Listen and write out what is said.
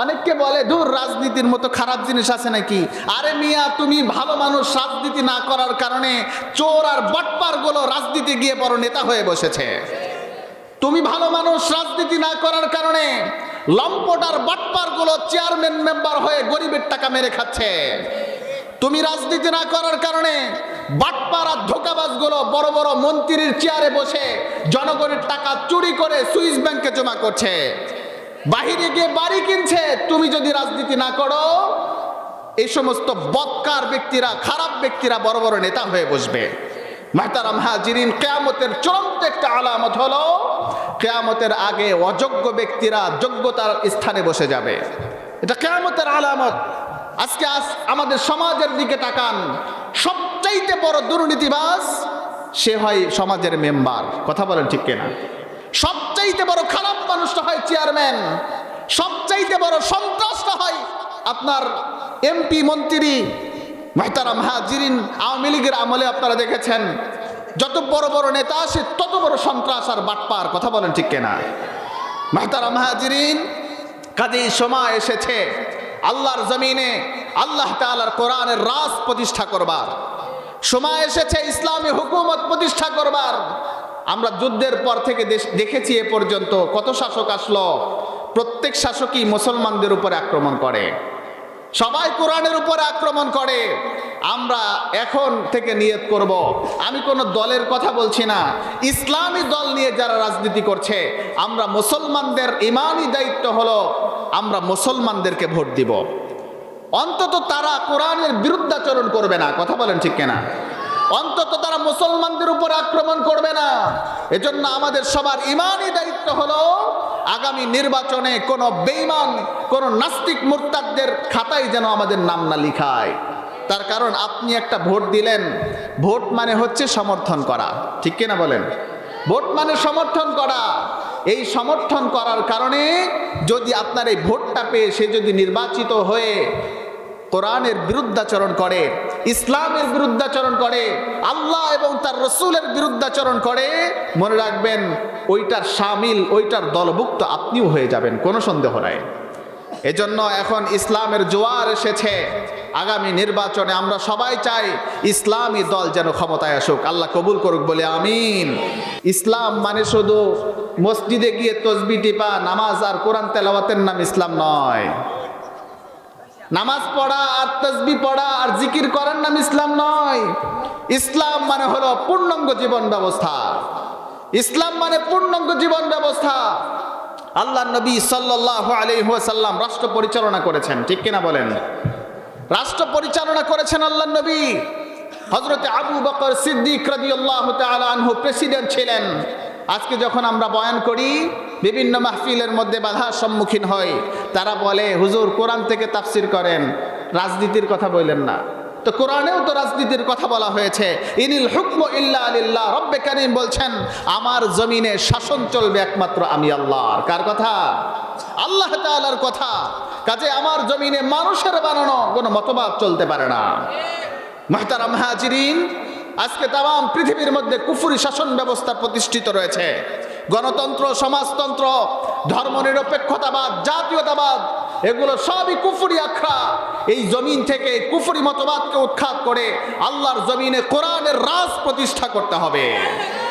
অনেককে বলে দূর রাজনীতির মতো খারাপ জিনিস আছে নাকি? আরে মিয়া, তুমি ভালো মানুষ, রাজনীতি না করার কারণে চোর আর বটপারগুলো রাজনীতি গিয়ে বড় নেতা হয়ে বসেছে। তুমি ভালো মানুষ, রাজনীতি না করার কারণে লম্পট আর বাটপারগুলো চেয়ারম্যান মেম্বার হয়ে গরিবের টাকা মেরে খাচ্ছে। তুমি রাজনীতি না করার কারণে বাটপার আর ধোকাবাজগুলো বড় বড় মন্ত্রীর চেয়ারে বসে জনগণের টাকা চুরি করে সুইস ব্যাংকে জমা করছে। বাহিরে গিয়ে বাড়ি কিনছে, তুমি যদি রাজনীতি না করো, এই সমস্ত বৎকার ব্যক্তিরা, খারাপ ব্যক্তিরা বড় বড় নেতা হয়ে বসবে। মাহতারাম হাজিরিন, কেয়ামতের চূড়ান্ত একটা আলামত হলো, কেয়ামতের আগে অযোগ্য ব্যক্তিরা যোগ্যতার স্থানে বসে যাবে। এটা কেয়ামতের আলামত। আজকে আজ আমাদের সমাজের দিকে তাকান। সবচাইতে বড় দুর্নীতিবাস সে হয় সমাজের মেম্বার। কথা বলেন ঠিক কিনা? সবচাইতে বড় খারাপ মানুষটা হয় চেয়ারম্যান সবচাইতে বড় সন্ত্রাসটা হয় আপনার এমপি মন্ত্রী মেহতারাম হাজিরিন আওয়ামী লীগের আমলে আপনারা দেখেছেন, যত বড় বড় নেতা আসে, তত বড় সন্ত্রাস আর বাটপার, কথা বলেন ঠিক কেনা? মেহতারাম হাজিরিন কাজেই সময় এসেছে, আল্লাহর জমিনে আল্লাহ তাআলার কোরআনের রাজ প্রতিষ্ঠা করবার। সময় এসেছে, ইসলামী হুকুমত প্রতিষ্ঠা করবার। আমরা যুদ্ধের পর থেকে দেখেছি এ পর্যন্ত কত শাসক আসলো। প্রত্যেক শাসকই মুসলমানদের উপরে আক্রমণ করে। সবাই কোরআনের উপরে আক্রমণ করে। আমরা এখন থেকে নিয়ত করব। আমি কোনো দলের কথা বলছি না। ইসলামী দল নিয়ে যারা রাজনীতি করছে, আমরা মুসলমানদের ইমানই দায়িত্ব হলো, আমরা মুসলমানদেরকে ভোট দিব। অন্তত তারা কোরআনের বিরুদ্ধাচরণ করবে না। কথা বলেন ঠিক কিনা? অন্তত তারা মুসলমানদের উপর আক্রমণ করবে না। এজন্য আমাদের সবার ইমানই দায়িত্ব হলো, আগামী নির্বাচনে কোনো বেইমান কোনো নাস্তিক মুরতাদদের খাতায় যেন আমাদের নাম না লিখায়। তার কারণ আপনি একটা ভোট দিলেন। ভোট মানে হচ্ছে সমর্থন করা। ঠিক কিনা বলেন? ভোট মানে সমর্থন করা। এই সমর্থন করার কারণে যদি আপনার এই ভোটটা পেয়ে সে যদি নির্বাচিত হয়ে কোরআনের বিরুদ্ধাচরণ করে ইসলামের বিরুদ্ধাচরণ করে, আল্লাহ এবং তার রসুলের বিরুদ্ধাচরণ করে, মনে রাখবেন, ওইটার সামিল, ওইটার দলভুক্ত আপনিও হয়ে যাবেন, কোনো সন্দেহ নাই। এজন্য এখন ইসলামের জোয়ার এসেছে। আগামী নির্বাচনে আমরা সবাই চাই ইসলামী দল যেন ক্ষমতায় আসুক। আল্লাহ কবুল করুক, বলে আমিন। ইসলাম মানে শুধু মসজিদে গিয়ে তসবি টিপা, নামাজ আর কোরআন তেলাওয়াতের নাম ইসলাম নয়। নামাজ পড়া আর তসবি পড়া আর জিকির করার নাম ইসলাম নয়। ইসলাম মানে হলো পূর্ণাঙ্গ জীবন ব্যবস্থা। ইসলাম মানে পূর্ণাঙ্গ জীবন ব্যবস্থা। আল্লাহ নবী সাল্লাহ আলহাসাল্লাম রাষ্ট্র পরিচালনা করেছেন, ঠিক কিনা বলেন? রাষ্ট্র পরিচালনা করেছেন আল্লাহ নবী। হজরতে আবু বকর সিদ্দিক রাদিয়াল্লাহু আল্লাহ প্রেসিডেন্ট ছিলেন। আজকে যখন আমরা বয়ান করি বিভিন্ন মাহফিলের মধ্যে বাধার সম্মুখীন হয়। তারা বলে, হুজুর, কোরআন থেকে তাফসির করেন। রাজনীতির কথা বললেন না। তো কোরআনেও তো রাজনীতির কথা বলা হয়েছে। ইনিল হুকম ইল্লা আলিল্লাহ রব্বে কারিম বলছেন, আমার জমিনে শাসন চলবে একমাত্র আমি আল্লাহর। কার কথা? আল্লাহ তাআলার কথা। কাজে আমার জমিনে মানুষের বানানো কোনো মতবাদ চলতে পারে না। মাহতারাম হাজিরিন, আজকে তাম পৃথিবীর মধ্যে কুফুরি শাসন ব্যবস্থা প্রতিষ্ঠিত রয়েছে। গণতন্ত্র, সমাজতন্ত্র, ধর্মনিরপেক্ষতাবাদ, জাতীয়তাবাদ, এগুলো সবই কুফুরি আখড়া। এই জমিন থেকে কুফুরি মতবাদকে উৎখাত করে আল্লাহর জমিনে কোরআনের রাজ প্রতিষ্ঠা করতে হবে।